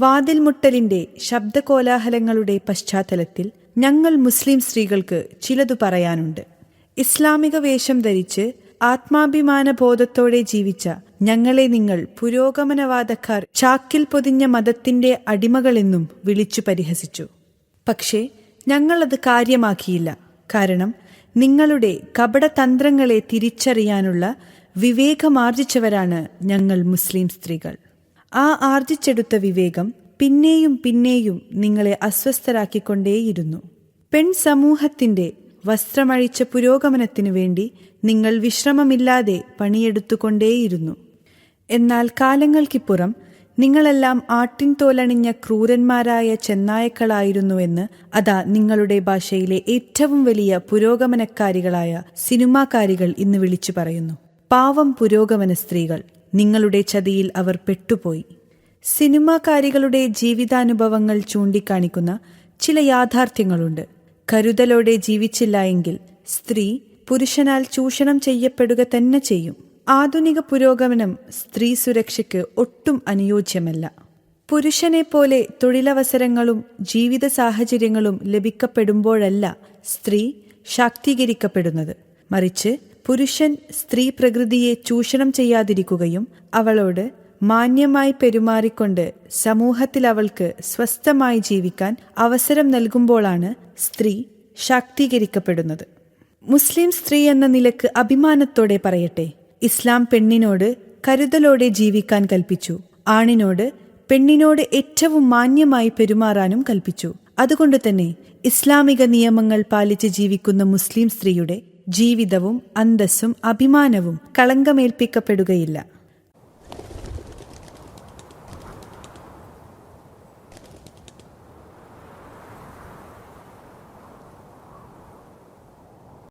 വാതിൽ മുട്ടലിന്റെ ശബ്ദകോലാഹലങ്ങളുടെ പശ്ചാത്തലത്തിൽ ഞങ്ങൾ മുസ്ലിം സ്ത്രീകൾക്ക് ചിലതു പറയാനുണ്ട്. ഇസ്ലാമിക വേഷം ധരിച്ച് ആത്മാഭിമാന ബോധത്തോടെ ജീവിച്ച ഞങ്ങളെ നിങ്ങൾ പുരോഗമനവാദക്കാർ ചാക്കിൽ പൊതിഞ്ഞ മതത്തിന്റെ അടിമകളെന്നും വിളിച്ചു പരിഹസിച്ചു. പക്ഷേ ഞങ്ങളത് കാര്യമാക്കിയില്ല. കാരണം നിങ്ങളുടെ കപടതന്ത്രങ്ങളെ തിരിച്ചറിയാനുള്ള വിവേകമാർജിച്ചവരാണ് ഞങ്ങൾ മുസ്ലിം സ്ത്രീകൾ. ആ ആർജിച്ചെടുത്ത വിവേകം പിന്നെയും പിന്നെയും നിങ്ങളെ അസ്വസ്ഥരാക്കിക്കൊണ്ടേയിരുന്നു. പെൺ സമൂഹത്തിന്റെ വസ്ത്രമഴിച്ച പുരോഗമനത്തിനു വേണ്ടി നിങ്ങൾ വിശ്രമമില്ലാതെ പണിയെടുത്തുകൊണ്ടേയിരുന്നു. എന്നാൽ കാലങ്ങൾക്കിപ്പുറം നിങ്ങളെല്ലാം ആട്ടിൻ ആട്ടിൻതോലണിഞ്ഞ ക്രൂരന്മാരായ ചെന്നായക്കളായിരുന്നുവെന്ന് അതാ നിങ്ങളുടെ ഭാഷയിലെ ഏറ്റവും വലിയ പുരോഗമനക്കാരികളായ സിനിമാക്കാരികൾ ഇന്ന് വിളിച്ചു പറയുന്നു. പാവം പുരോഗമന സ്ത്രീകൾ നിങ്ങളുടെ ചതിയിൽ അവർ പെട്ടുപോയി. സിനിമാകാരികളുടെ ജീവിതാനുഭവങ്ങൾ ചൂണ്ടിക്കാണിക്കുന്ന ചില യാഥാർത്ഥ്യങ്ങളുണ്ട്. കരുതലോടെ ജീവിച്ചില്ല എങ്കിൽ സ്ത്രീ പുരുഷനാൽ ചൂഷണം ചെയ്യപ്പെടുക തന്നെ ചെയ്യും. ആധുനിക പുരോഗമനം സ്ത്രീ സുരക്ഷയ്ക്ക് ഒട്ടും അനുയോജ്യമല്ല. പുരുഷനെ പോലെ തൊഴിലവസരങ്ങളും ജീവിത സാഹചര്യങ്ങളും ലഭിക്കപ്പെടുമ്പോഴല്ല സ്ത്രീ ശാക്തീകരിക്കപ്പെടുന്നത്. മറിച്ച് പുരുഷൻ സ്ത്രീ പ്രകൃതിയെ ചൂഷണം ചെയ്യാതിരിക്കുകയും അവളോട് മാന്യമായി പെരുമാറിക്കൊണ്ട് സമൂഹത്തിൽ അവൾക്ക് സ്വസ്ഥമായി ജീവിക്കാൻ അവസരം നൽകുമ്പോഴാണ് സ്ത്രീ ശാക്തീകരിക്കപ്പെടുന്നത്. മുസ്ലിം സ്ത്രീ എന്ന നിലയ്ക്ക് അഭിമാനത്തോടെ പറയട്ടെ. ഇസ്ലാം പെണ്ണിനോട് കരുതലോടെ ജീവിക്കാൻ കൽപ്പിച്ചു. ആണിനോട് പെണ്ണിനോട് ഏറ്റവും മാന്യമായി പെരുമാറാനും കൽപ്പിച്ചു. അതുകൊണ്ട് തന്നെ ഇസ്ലാമിക നിയമങ്ങൾ പാലിച്ച് ജീവിക്കുന്ന മുസ്ലിം സ്ത്രീയുടെ ജീവിതവും അന്തസ്സും അഭിമാനവും കളങ്കമേൽപ്പിക്കപ്പെടുകയില്ല.